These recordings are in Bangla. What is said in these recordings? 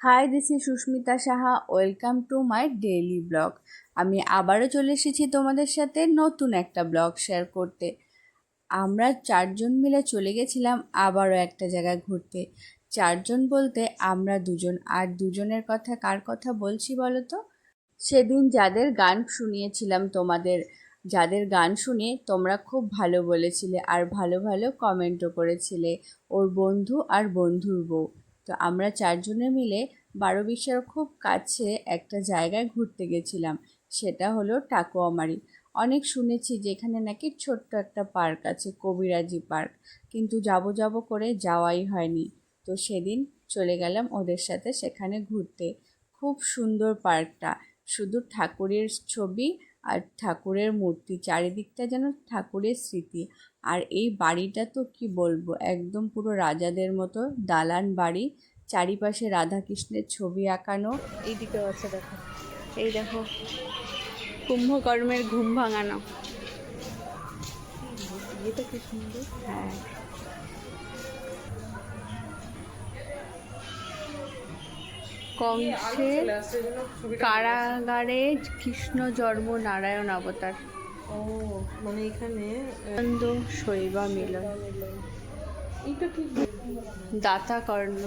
Hi, this is Susmita Saha. Welcome to my daily blog. আমি আবারও চলে এসেছি তোমাদের সাথে নতুন একটা ব্লগ শেয়ার করতে। আমরা চারজন মিলে চলে গেছিলাম আবারও একটা জায়গায় ঘুরতে। চারজন বলতে আমরা দুজন। আর দুজনের কথা কার কথা বলছি বলো তো? সেদিন যাদের গান শুনিয়েছিলাম তোমাদের, যাদের গান শুনে তোমরা খুব ভালো বলেছিলে আর ভালো ভালো কমেন্টও করেছিলে। ওর বন্ধু আর বন্ধুর বউ। তো আমরা চারজনে মিলে বারো বিশার খুব কাছে একটা জায়গায় ঘুরতে গেছিলাম। সেটা হলো টাকুয়ামারি। অনেক শুনেছি যে এখানে নাকি ছোট্ট একটা পার্ক আছে, কবিরাজি পার্ক। কিন্তু যাব যাব করে যাওয়াই হয়নি। তো সেদিন চলে গেলাম ওদের সাথে সেখানে ঘুরতে। খুব সুন্দর পার্কটা। শুধু ঠাকুরের ছবি আর ঠাকুরের মূর্তি, চারিদিকটা যেন ঠাকুরের স্মৃতি। আর এই বাড়িটা তো কি বলব একদম পুরো রাজাদের মতো দালান বাড়ি চারিপাশে রাধাকৃষ্ণের ছবি আঁকানো। এইদিকেও আছে দেখো এই দেখো কুম্ভকর্মের ঘুম ভাঙানো। এটা কি সুন্দর। হ্যাঁ। কংসের কারাগারে কৃষ্ণ জন্ম নারায়ণ অবতার। ও মানে এখানে আনন্দ শৈবা মিলন। কি? দাতা কর্ণ।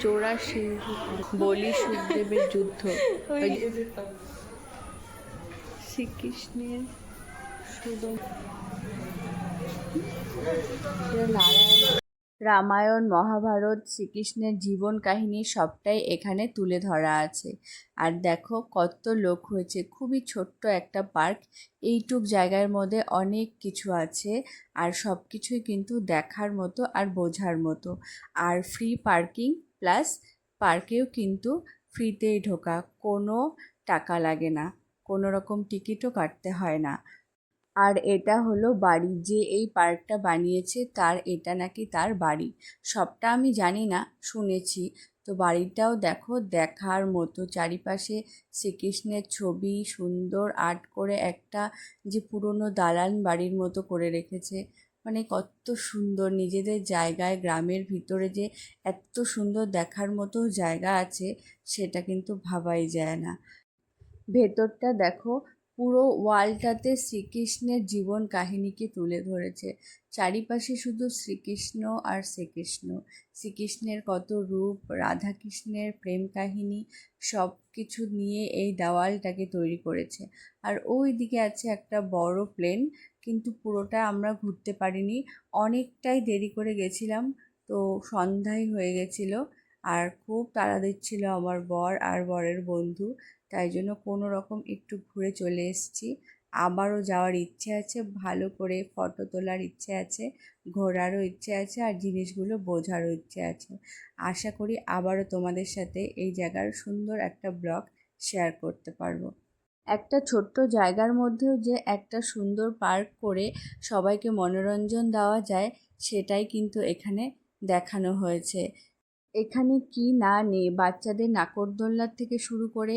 জোড়া সিংহ বলি সুখদেবের যুদ্ধ। শ্রীকৃষ্ণের সুদম নারায়ণ। রামায়ণ, মহাভারত, শ্রীকৃষ্ণের জীবন কাহিনী সবটাই এখানে তুলে ধরা আছে। আর দেখো কত লোক হয়েছে, খুবই ছোট্ট একটা পার্ক, এইটুক জায়গার মধ্যে অনেক কিছু আছে আর সব কিছুই কিন্তু দেখার মতো আর বোঝার মতো। আর ফ্রি পার্কিং প্লাস পার্কেও কিন্তু ফ্রিতেই ঢোকা, কোনো টাকা লাগে না, কোনো রকম টিকিটও কাটতে হয় না। আর এটা হলো বাড়ি। যে এই পার্কটা বানিয়েছে তার এটা নাকি তার বাড়ি। সবটা আমি জানি না, শুনেছি। তো বাড়িটাও দেখো, দেখার মতো। চারিপাশে শ্রীকৃষ্ণের ছবি, সুন্দর আর্ট করে একটা যে পুরনো দালান বাড়ির মতো করে রেখেছে। মানে কত সুন্দর, নিজেদের জায়গায়, গ্রামের ভিতরে যে এত সুন্দর দেখার মতো জায়গা আছে, সেটা কিন্তু ভাবাই যায় না। ভেতরটা দেখো পুরো ওয়ালটাতে শ্রীকৃষ্ণের জীবন কাহিনীকে তুলে ধরেছে। চারিপাশে শুধু শ্রীকৃষ্ণ আর শ্রীকৃষ্ণ। শ্রীকৃষ্ণের কত রূপ, রাধাকৃষ্ণের প্রেম কাহিনী সব কিছু নিয়ে এই দেওয়ালটাকে তৈরি করেছে। আর ওই দিকে আছে একটা বড় প্লেন, কিন্তু পুরোটা আমরা ঘুরতে পারিনি। অনেকটাই দেরি করে গেছিলাম, তো সন্ধ্যায় হয়ে গেছিল। আর খুব তাড়া দিচ্ছিল আমার বর আর বরের বন্ধু। তাই জন্য কোনো রকম একটু ঘুরে চলে এসেছি। আবারও যাওয়ার ইচ্ছে আছে, ভালো করে ফটো তোলার ইচ্ছে আছে, ঘোরারও ইচ্ছে আছে আর জিনিসগুলো বোঝারও ইচ্ছে আছে। আশা করি আবারও তোমাদের সাথে এই জায়গার সুন্দর একটা ব্লগ শেয়ার করতে পারব। একটা ছোট্ট জায়গার মধ্যেও যে একটা সুন্দর পার্ক করে সবাইকে মনোরঞ্জন দেওয়া যায়, সেটাই কিন্তু এখানে দেখানো হয়েছে। এখানে কি না নেই, বাচ্চাদের নাকরদোল্লার থেকে শুরু করে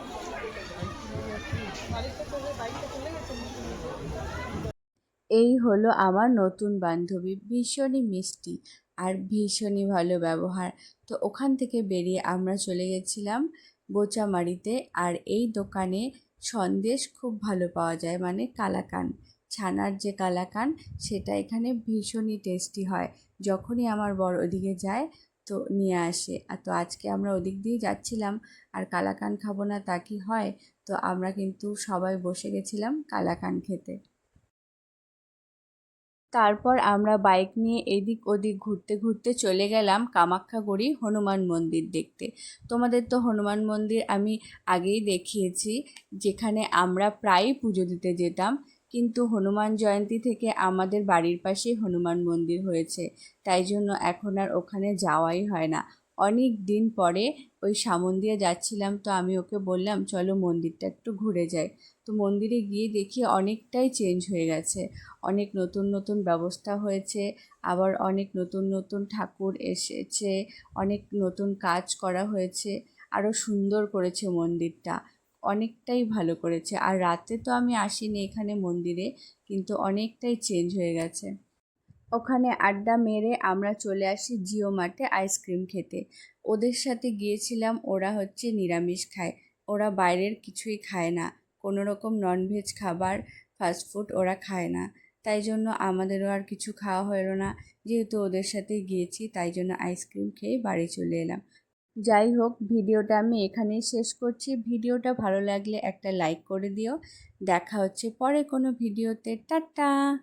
এই হলো আমার নতুন বান্ধবী, ভীষণই মিষ্টি আর ভীষণই ভালো ব্যবহার। তো ওখান থেকে বেরিয়ে আমরা চলে গেছিলাম বোচামারিতে আর এই দোকানে সন্দেশ খুব ভালো পাওয়া যায় মানে কালাকান, ছানার যে কালাকান সেটা এখানে ভীষণই টেস্টি হয়। যখনই আমার বড় ওদিকে যায় তো নিয়ে আসে। আর তো আজকে আমরা ওদিক দিয়ে যাচ্ছিলাম, আর কালাকান খাব না তা কি হয়? তো আমরা কিন্তু সবাই বসে গেছিলাম কালাকান খেতে। তারপর আমরা বাইক নিয়ে এদিক ওদিক ঘুরতে ঘুরতে চলে গেলাম কামাখ্যাগুড়ি হনুমান মন্দির দেখতে। তোমাদের তো হনুমান মন্দির আমি আগেই দেখিয়েছি, যেখানে আমরা প্রায়ই পুজো দিতে যেতাম, কিন্তু হনুমান জয়ন্তী থেকে আমাদের বাড়ির পাশেই হনুমান মন্দির হয়েছে, তাই জন্য এখন আর ওখানে যাওয়াই হয় না। অনেক দিন পরে ওই সামন দিয়ে যাচ্ছিলাম, তো আমি ওকে বললাম, চলো মন্দিরটা একটু ঘুরে যাই। তো মন্দিরে গিয়ে দেখি অনেকটাই চেঞ্জ হয়ে গেছে। অনেক নতুন নতুন ব্যবস্থা হয়েছে, আবার অনেক নতুন নতুন ঠাকুর এসেছে, অনেক নতুন কাজ করা হয়েছে আরও সুন্দর করেছে মন্দিরটা, অনেকটাই ভালো করেছে। আর রাতে তো আমি আসিনি এখানে মন্দিরে, কিন্তু অনেকটাই চেঞ্জ হয়ে গেছে। ওখানে আড্ডা মেরে আমরা চলে আসি জিও মার্টে আইসক্রিম খেতে। ওদের সাথে গিয়েছিলাম, ওরা হচ্ছে নিরামিষ খায়। ওরা বাইরের কিছুই খায় না। কোনো রকম ননভেজ খাবার ফাস্টফুড ওরা খায় না। তাই জন্য আমাদেরও আর কিছু খাওয়া হলো না। যেহেতু ওদের সাথে গিয়েছি, তাই জন্য আইসক্রিম খেয়ে বাড়ি চলে এলাম। যাই হোক, ভিডিওটা আমি এখানেই শেষ করছি। ভিডিওটা ভালো লাগলে একটা লাইক করে দিও। দেখা হচ্ছে পরে কোনো ভিডিওতে। টাটা!